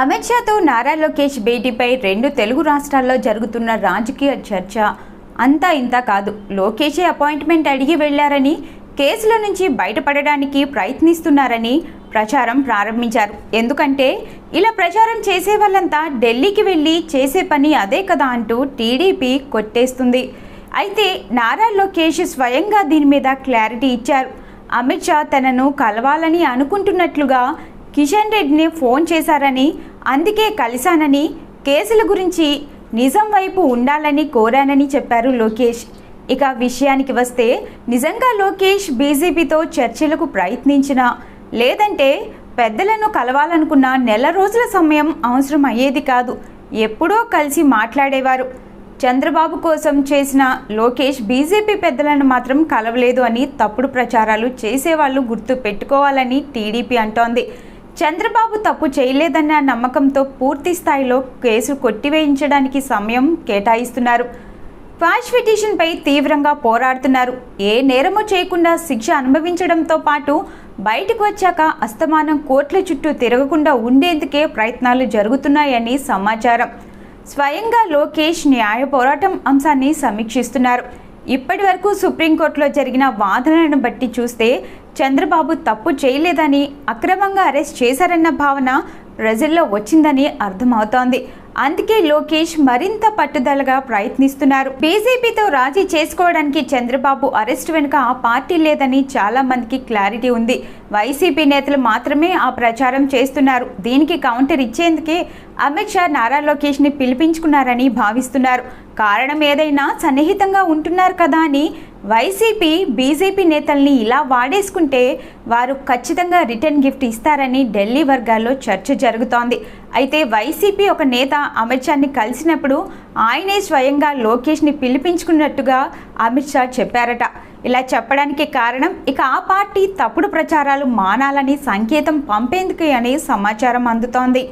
అమిత్ షాతో నారా లోకేష్ భేటీపై రెండు తెలుగు రాష్ట్రాల్లో జరుగుతున్న రాజకీయ చర్చ అంతా ఇంత కాదు. లోకేషే అపాయింట్మెంట్ అడిగి వెళ్ళారని కేసుల నుంచి బయటపడడానికి ప్రయత్నిస్తున్నారని ప్రచారం ప్రారంభించారు. ఎందుకంటే ఇలా ప్రచారం చేసే వాళ్ళంతా ఢిల్లీకి వెళ్ళి చేసే పని అదే కదా అంటూ టీడీపీ కొట్టేస్తుంది. అయితే నారా లోకేష్ స్వయంగా దీని మీద క్లారిటీ ఇచ్చారు. అమిత్ షా తనను కలవాలని అనుకుంటున్నట్లుగా కిషన్ రెడ్డిని ఫోన్ చేశారని అందుకే కలిశానని కేసుల గురించి నిజం వైపు ఉండాలని కోరానని చెప్పారు లోకేష్. ఇక విషయానికి వస్తే నిజంగా లోకేష్ బీజేపీతో చర్చలకు ప్రయత్నించినా లేదంటే పెద్దలను కలవాలనుకున్న నెల రోజుల సమయం అవసరం అయ్యేది కాదు. ఎప్పుడో కలిసి మాట్లాడేవారు. చంద్రబాబు కోసం చేసిన లోకేష్ బీజేపీ పెద్దలను మాత్రం కలవలేదు అని తప్పుడు ప్రచారాలు చేసేవాళ్ళు గుర్తు పెట్టుకోవాలని టీడీపీ అంటోంది. చంద్రబాబు తప్పు చేయలేదన్న నమ్మకంతో పూర్తి స్థాయిలో కేసు కొట్టివేయించడానికి సమయం కేటాయిస్తున్నారు. క్వాష్ పిటిషన్పై తీవ్రంగా పోరాడుతున్నారు. ఏ నేరమో చేయకుండా శిక్ష అనుభవించడంతో పాటు బయటకు వచ్చాక అస్తమానం కోర్టుల చుట్టూ తిరగకుండా ఉండేందుకే ప్రయత్నాలు జరుగుతున్నాయని సమాచారం. స్వయంగా లోకేష్ న్యాయ పోరాటం అంశాన్ని సమీక్షిస్తున్నారు. ఇప్పటి వరకు సుప్రీంకోర్టులో జరిగిన వాదనలను బట్టి చూస్తే చంద్రబాబు తప్పు చేయలేదని అక్రమంగా అరెస్ట్ చేశారన్న భావన ప్రజల్లో వచ్చిందని అర్థమవుతోంది. అందుకే లోకేష్ మరింత పట్టుదలగా ప్రయత్నిస్తున్నారు. బీజేపీతో రాజీ చేసుకోవడానికి చంద్రబాబు అరెస్ట్ వెనుక ఆ పార్టీ లేదని చాలా మందికి క్లారిటీ ఉంది. వైసీపీ నేతలు మాత్రమే ఆ ప్రచారం చేస్తున్నారు. దీనికి కౌంటర్ ఇచ్చేందుకే అమిత్ షా నారా లోకేష్ని పిలిపించుకున్నారని భావిస్తున్నారు. కారణం ఏదైనా సన్నిహితంగా ఉంటున్నారు కదా అని వైసీపీ బీజేపీ నేతల్ని ఇలా వాడేసుకుంటే వారు ఖచ్చితంగా రిటర్న్ గిఫ్ట్ ఇస్తారని ఢిల్లీ వర్గాల్లో చర్చ జరుగుతోంది. అయితే వైసీపీ ఒక నేత అమిత్ షాని కలిసినప్పుడు ఆయనే స్వయంగా లోకేష్ని పిలిపించుకున్నట్టుగా అమిత్ షా చెప్పారట. ఇలా చెప్పడానికి కారణం ఇక ఆ పార్టీ తప్పుడు ప్రచారాలు మానాలని సంకేతం పంపేందుకే అని సమాచారం అందుతోంది.